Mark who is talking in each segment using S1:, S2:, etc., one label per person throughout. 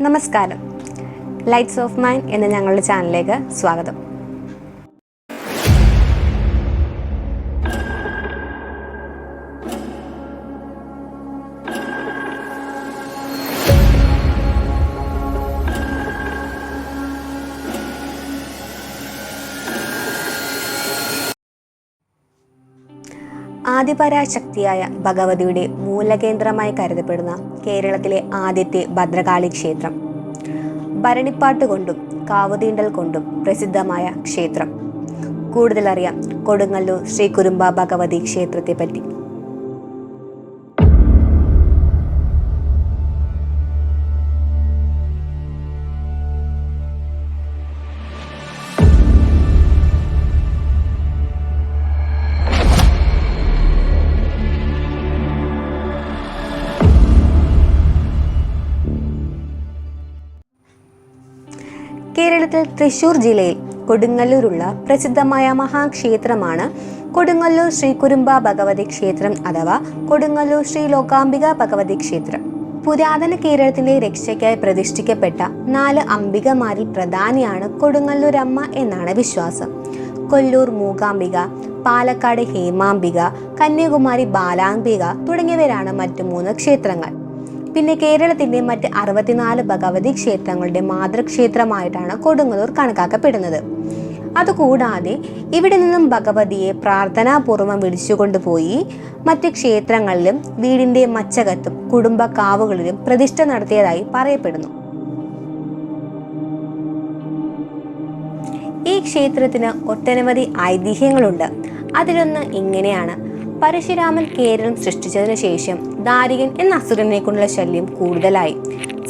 S1: നമസ്കാരം. Lights of mind എന്ന ഞങ്ങളുടെ ചാനലിലേക്ക് സ്വാഗതം. ആദിപരാശക്തിയായ ഭഗവതിയുടെ മൂലകേന്ദ്രമായി കരുതപ്പെടുന്ന കേരളത്തിലെ ആദ്യത്തെ ഭദ്രകാളി ക്ഷേത്രം. ഭരണിപ്പാട്ട് കൊണ്ടും കാവുതീണ്ടൽ കൊണ്ടും പ്രസിദ്ധമായ ക്ഷേത്രം. കൂടുതലറിയാം കൊടുങ്ങല്ലൂർ ശ്രീ കുരുമ്പ ഭഗവതി ക്ഷേത്രത്തെ കേരളത്തിൽ തൃശൂർ ജില്ലയിൽ കൊടുങ്ങല്ലൂരുള്ള പ്രസിദ്ധമായ മഹാക്ഷേത്രമാണ് കൊടുങ്ങല്ലൂർ ശ്രീ കുരുമ്പ ഭഗവതി ക്ഷേത്രം അഥവാ കൊടുങ്ങല്ലൂർ ശ്രീ ലോകാംബിക ഭഗവതി ക്ഷേത്രം. പുരാതന കേരളത്തിന്റെ രക്ഷയ്ക്കായി പ്രതിഷ്ഠിക്കപ്പെട്ട നാല് അംബികമാരിൽ പ്രധാനിയാണ് കൊടുങ്ങല്ലൂരമ്മ എന്നാണ് വിശ്വാസം. കൊല്ലൂർ മൂകാംബിക പാലക്കാട് ഹേമാംബിക കന്യാകുമാരി ബാലാംബിക തുടങ്ങിയവരാണ് മറ്റു മൂന്ന് ക്ഷേത്രങ്ങൾ. പിന്നെ കേരളത്തിന്റെ മറ്റ് അറുപത്തിനാല് ഭഗവതി ക്ഷേത്രങ്ങളുടെ മാതൃക്ഷേത്രമായിട്ടാണ് കൊടുങ്ങല്ലൂർ കണക്കാക്കപ്പെടുന്നത്. അതുകൂടാതെ ഇവിടെ നിന്നും ഭഗവതിയെ പ്രാർത്ഥനാപൂർവം വിളിച്ചുകൊണ്ടുപോയി മറ്റ് ക്ഷേത്രങ്ങളിലും വീടിന്റെ മച്ചകത്തും കുടുംബ കാവുകളിലും പ്രതിഷ്ഠ നടത്തിയതായി പറയപ്പെടുന്നു. ഈ ക്ഷേത്രത്തിന് ഒട്ടനവധി ഐതിഹ്യങ്ങളുണ്ട്. അതിലൊന്ന് ഇങ്ങനെയാണ്. പരശുരാമൻ കേരളം സൃഷ്ടിച്ചതിനു ശേഷം ദാരികൻ എന്ന അസുരനെ കൊണ്ടുള്ള ശല്യം കൂടുതലായി.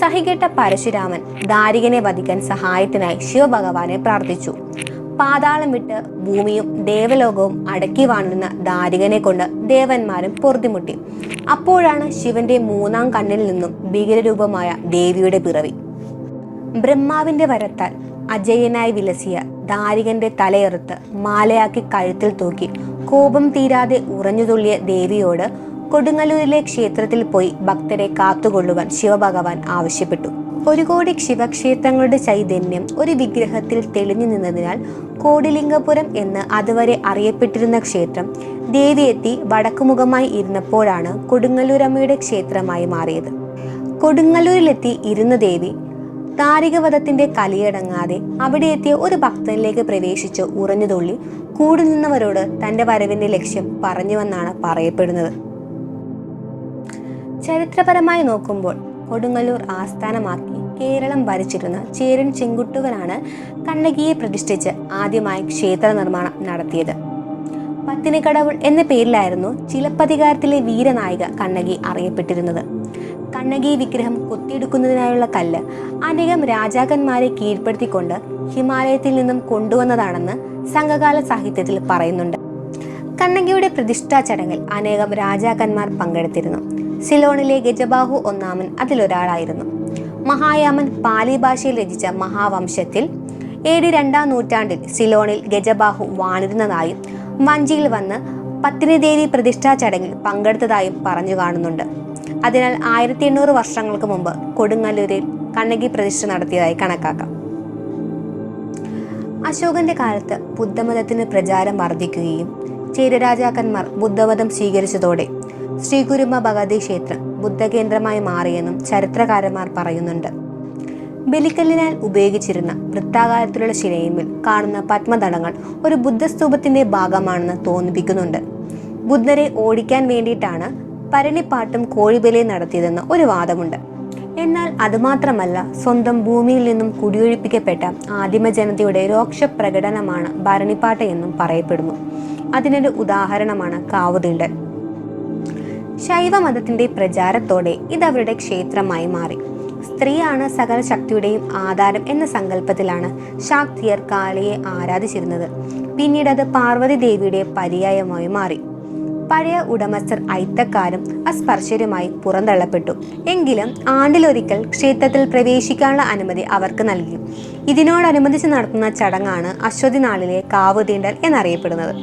S1: സഹികെട്ട പരശുരാമൻ ദാരികനെ വധിക്കാൻ സഹായത്തിനായി ശിവഭഗവാനെ പ്രാർത്ഥിച്ചു. പാതാളം വിട്ട് ഭൂമിയും ദേവലോകവും അടക്കി വാണുന്ന ദാരികനെ കൊണ്ട് ദേവന്മാരും പൊറുതിമുട്ടി. അപ്പോഴാണ് ശിവന്റെ മൂന്നാം കണ്ണിൽ നിന്നും ഭീകരരൂപമായ ദേവിയുടെ പിറവി. ബ്രഹ്മാവിന്റെ വരത്താൽ അജയനായി വിലസിയ ദാരികന്റെ തലയെറുത്ത് മാലയാക്കി കഴുത്തിൽ തൂക്കി കോപം തീരാതെ ഉറഞ്ഞുതുള്ളിയ ദേവിയോട് കൊടുങ്ങല്ലൂരിലെ ക്ഷേത്രത്തിൽ പോയി ഭക്തരെ കാത്തുകൊള്ളുവാൻ ശിവഭഗവാൻ ആവശ്യപ്പെട്ടു. ഒരു കോടി ശിവക്ഷേത്രങ്ങളുടെ ചൈതന്യം ഒരു വിഗ്രഹത്തിൽ തെളിഞ്ഞു നിന്നതിനാൽ കോടിലിംഗപുരം എന്ന് അതുവരെ അറിയപ്പെട്ടിരുന്ന ക്ഷേത്രം ദേവിയെത്തി വടക്കുമുഖമായി ഇരുന്നപ്പോഴാണ് കൊടുങ്ങല്ലൂരമ്മയുടെ ക്ഷേത്രമായി മാറിയത്. കൊടുങ്ങല്ലൂരിലെത്തി ഇരുന്ന ദേവി താരികവധത്തിന്റെ കലിയടങ്ങാതെ അവിടെ എത്തിയ ഒരു ഭക്തനിലേക്ക് പ്രവേശിച്ച് ഉറഞ്ഞുതുള്ളി കൂടി നിന്നവരോട് തന്റെ വരവിന്റെ ലക്ഷ്യം പറഞ്ഞുവെന്നാണ് പറയപ്പെടുന്നത്. ചരിത്രപരമായി നോക്കുമ്പോൾ കൊടുങ്ങല്ലൂർ ആസ്ഥാനമാക്കി കേരളം ഭരിച്ചിരുന്ന ചേരൻ ചെങ്കുട്ടുവനാണ് കണ്ണകിയെ പ്രതിഷ്ഠിച്ച് ആദ്യമായി ക്ഷേത്ര നിർമ്മാണം നടത്തിയത്. പത്തിനിക്കടവുൾ എന്ന പേരിലായിരുന്നു ചിലപ്പതികാരത്തിലെ വീരനായിക കണ്ണകി അറിയപ്പെട്ടിരുന്നത്. കണ്ണകി വിഗ്രഹം കൊത്തിയെടുക്കുന്നതിനായുള്ള കല്ല് അനേകം രാജാക്കന്മാരെ കീഴ്പ്പെടുത്തിക്കൊണ്ട് ഹിമാലയത്തിൽ നിന്നും കൊണ്ടുവന്നതാണെന്ന് സംഘകാല സാഹിത്യത്തിൽ പറയുന്നുണ്ട്. കണ്ണകിയുടെ പ്രതിഷ്ഠാ ചടങ്ങിൽ അനേകം രാജാക്കന്മാർ പങ്കെടുത്തിരുന്നു. സിലോണിലെ ഗജബാഹു ഒന്നാമൻ അതിലൊരാളായിരുന്നു. മഹായാമൻ പാലി ഭാഷയിൽ രചിച്ച മഹാവംശത്തിൽ ഡി രണ്ടാം നൂറ്റാണ്ടിൽ സിലോണിൽ ഗജബാഹു വാണിരുന്നതായും വഞ്ചിയിൽ വന്ന് പത്തിനിദേവി പ്രതിഷ്ഠാ ചടങ്ങിൽ പങ്കെടുത്തതായും പറഞ്ഞു കാണുന്നുണ്ട്. അതിനാൽ ആയിരത്തി എണ്ണൂറ് വർഷങ്ങൾക്ക് മുമ്പ് കൊടുങ്ങല്ലൂരിൽ കണ്ണകി പ്രതിഷ്ഠ നടത്തിയതായി കണക്കാക്കാം. അശോകന്റെ കാലത്ത് ബുദ്ധമതത്തിന് പ്രചാരം വർദ്ധിക്കുകയും ചേരരാജാക്കന്മാർ ബുദ്ധമതം സ്വീകരിച്ചതോടെ ശ്രീകുരുമ ഭഗവതി ക്ഷേത്രം ബുദ്ധകേന്ദ്രമായി മാറിയെന്നും ചരിത്രകാരന്മാർ പറയുന്നുണ്ട്. ബലിക്കല്ലിനാൽ ഉപയോഗിച്ചിരുന്ന വൃത്താകാരത്തിലുള്ള ശിലയിന്മേൽ കാണുന്ന പത്മദളങ്ങൾ ഒരു ബുദ്ധസ്തൂപത്തിന്റെ ഭാഗമാണെന്ന് തോന്നിപ്പിക്കുന്നുണ്ട്. ബുദ്ധരെ ഓടിക്കാൻ വേണ്ടിയിട്ടാണ് പരണിപ്പാട്ടും കോഴിബലിയും നടത്തിയതെന്ന് ഒരു വാദമുണ്ട്. എന്നാൽ അതുമാത്രമല്ല സ്വന്തം ഭൂമിയിൽ നിന്നും കുടിയൊഴിപ്പിക്കപ്പെട്ട ആദിമ ജനതയുടെ രോക്ഷ പ്രകടനമാണ് ഭരണിപ്പാട്ട് എന്നും പറയപ്പെടുന്നു. അതിനൊരു ഉദാഹരണമാണ് കാവുതീണ്ടൽ ശൈവമതത്തിന്റെ പ്രചാരത്തോടെ ഇത് അവരുടെ ക്ഷേത്രമായി മാറി. സ്ത്രീയാണ് സകല ശക്തിയുടെയും ആധാരം എന്ന സങ്കല്പത്തിലാണ് ശാക്തിയർ കാളിയെ ആരാധിച്ചിരുന്നത്. പിന്നീട് അത് പാർവതി ദേവിയുടെ പര്യായമായി മാറി. പഴയ ഉടമസ്ഥർ ഐത്തക്കാരും അസ്പർശരുമായി പുറന്തള്ളപ്പെട്ടു. എങ്കിലും ആണ്ടിലൊരിക്കൽ ക്ഷേത്രത്തിൽ പ്രവേശിക്കാനുള്ള അനുമതി അവർക്ക് നൽകി. ഇതിനോടനുബന്ധിച്ച് നടത്തുന്ന ചടങ്ങാണ് അശ്വതി നാളിലെ കാവ് തീണ്ടൽ എന്നറിയപ്പെടുന്നത്.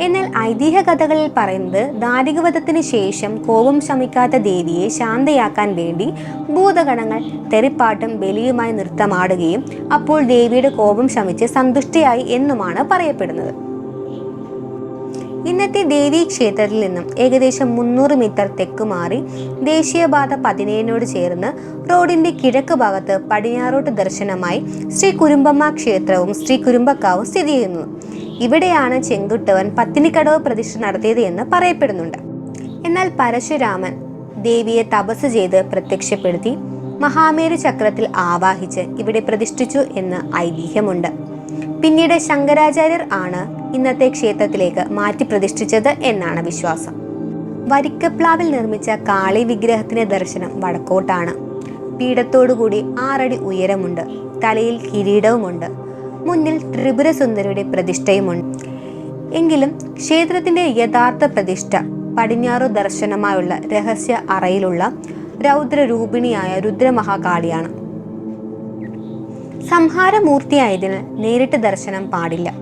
S1: എന്നാൽ ഐതിഹ്യ കഥകളിൽ പറയുന്നത് ദാരികവധത്തിന് ശേഷം കോപം ശമിക്കാത്ത ദേവിയെ ശാന്തയാക്കാൻ വേണ്ടി ഭൂതഗണങ്ങൾ തെറിപ്പാട്ടും ബലിയുമായി നൃത്തമാടുകയും അപ്പോൾ ദേവിയുടെ കോപം ശമിച്ച് സന്തുഷ്ടയായി എന്നുമാണ് പറയപ്പെടുന്നത്. ഇന്നത്തെ ദേവീ ക്ഷേത്രത്തിൽ നിന്നും ഏകദേശം മുന്നൂറ് മീറ്റർ തെക്കുമാറി ദേശീയപാത പതിനേഴിനോട് ചേർന്ന് റോഡിന്റെ കിഴക്ക് ഭാഗത്ത് പടിഞ്ഞാറോട്ട് ദർശനമായി ശ്രീ കുരുമ്പമ്മ ക്ഷേത്രവും ശ്രീ കുരുമ്പക്കാവും സ്ഥിതി ചെയ്യുന്നത് ഇവിടെയാണ് ചെങ്കുട്ടവൻ പത്തിനിക്കടവ് പ്രതിഷ്ഠ നടത്തിയത് എന്ന് പറയപ്പെടുന്നുണ്ട്. എന്നാൽ പരശുരാമൻ ദേവിയെ തപസ് ചെയ്ത് പ്രത്യക്ഷപ്പെടുത്തി മഹാമേരു ചക്രത്തിൽ ആവാഹിച്ച് ഇവിടെ പ്രതിഷ്ഠിച്ചു എന്ന് ഐതിഹ്യമുണ്ട്. പിന്നീട് ശങ്കരാചാര്യർ ആണ് ഇന്നത്തെ ക്ഷേത്രത്തിലേക്ക് മാറ്റി പ്രതിഷ്ഠിച്ചത് എന്നാണ് വിശ്വാസം. വരിക്കപ്ലാവിൽ നിർമ്മിച്ച കാളി വിഗ്രഹത്തിന്റെ ദർശനം വടക്കോട്ടാണ്. പീഠത്തോടുകൂടി ആറടി ഉയരമുണ്ട്. തലയിൽ കിരീടവുമുണ്ട്. മുന്നിൽ ത്രിപുരസുന്ദരിയുടെ പ്രതിഷ്ഠയുമുണ്ട്. എങ്കിലും ക്ഷേത്രത്തിന്റെ യഥാർത്ഥ പ്രതിഷ്ഠ പടിഞ്ഞാറു ദർശനമായുള്ള രഹസ്യ അറയിലുള്ള രൗദ്രരൂപിണിയായ രുദ്രമഹാകാളിയാണ്. സംഹാരമൂർത്തിയായതിനാൽ നേരിട്ട് ദർശനം പാടില്ല.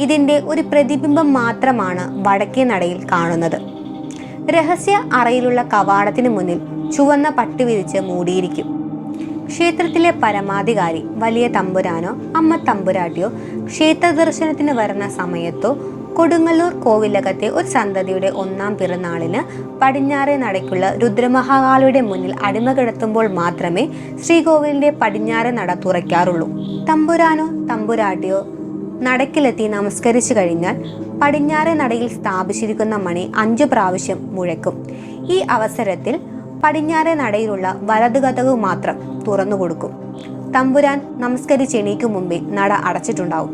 S1: ഇതിന്റെ ഒരു പ്രതിബിംബം മാത്രമാണ് വടക്കേ നടയിൽ കാണുന്നത്. രഹസ്യ അറയിലുള്ള കവാടത്തിന് മുന്നിൽ ചുവന്ന പട്ട് വിരിച്ച് മൂടിയിരിക്കും. ക്ഷേത്രത്തിലെ പരമാധികാരി വലിയ തമ്പുരാനോ അമ്മ തമ്പുരാട്ടിയോ ക്ഷേത്ര ദർശനത്തിന് വരുന്ന സമയത്തോ കൊടുങ്ങല്ലൂർ കോവിലകത്തെ ഒരു സന്തതിയുടെ ഒന്നാം പിറന്നാളിന് പടിഞ്ഞാറേ നടയ്ക്കുള്ള രുദ്രമഹാകാളിയുടെ മുന്നിൽ അടിമ കിടത്തുമ്പോൾ മാത്രമേ ശ്രീകോവിലിന്റെ പടിഞ്ഞാറേ നട തുറയ്ക്കാറുള്ളൂ. തമ്പുരാനോ തമ്പുരാട്ടിയോ നടക്കിലെത്തി നമസ്കരിച്ചു കഴിഞ്ഞാൽ പടിഞ്ഞാറേ നടയിൽ സ്ഥാപിച്ചിരിക്കുന്ന മണി അഞ്ചു പ്രാവശ്യം മുഴക്കും. ഈ അവസരത്തിൽ പടിഞ്ഞാറേ നടയിലുള്ള വലത് കഥകു മാത്രം തുറന്നു കൊടുക്കും. തമ്പുരാൻ നമസ്കരിച്ച് എണീക്കും മുമ്പേ നട അടച്ചിട്ടുണ്ടാവും.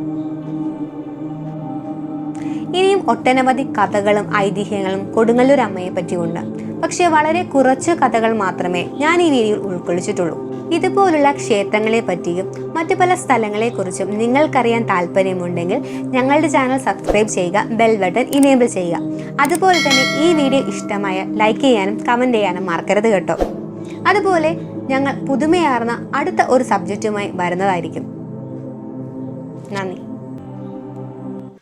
S1: ഇനിയും ഒട്ടനവധി കഥകളും ഐതിഹ്യങ്ങളും കൊടുങ്ങല്ലൂർ അമ്മയെ പറ്റിയുണ്ട്. പക്ഷേ വളരെ കുറച്ച് കഥകൾ മാത്രമേ ഞാൻ ഈ വീഡിയോയിൽ ഉൾക്കൊള്ളിച്ചിട്ടുള്ളൂ. ഇതുപോലുള്ള ക്ഷേത്രങ്ങളെ പറ്റിയും മറ്റു പല സ്ഥലങ്ങളെക്കുറിച്ചും നിങ്ങൾക്കറിയാൻ താല്പര്യമുണ്ടെങ്കിൽ ഞങ്ങളുടെ ചാനൽ സബ്സ്ക്രൈബ് ചെയ്യുക ബെൽ ബട്ടൺ ഇനേബിൾ ചെയ്യുക. അതുപോലെ തന്നെ ഈ വീഡിയോ ഇഷ്ടമായ ലൈക്ക് ചെയ്യാനും കമന്റ് ചെയ്യാനും മറക്കരുത് കേട്ടോ. അതുപോലെ ഞങ്ങൾ പുതുമയാർന്ന അടുത്ത ഒരു സബ്ജക്റ്റുമായി വരുന്നതായിരിക്കും. നന്ദി.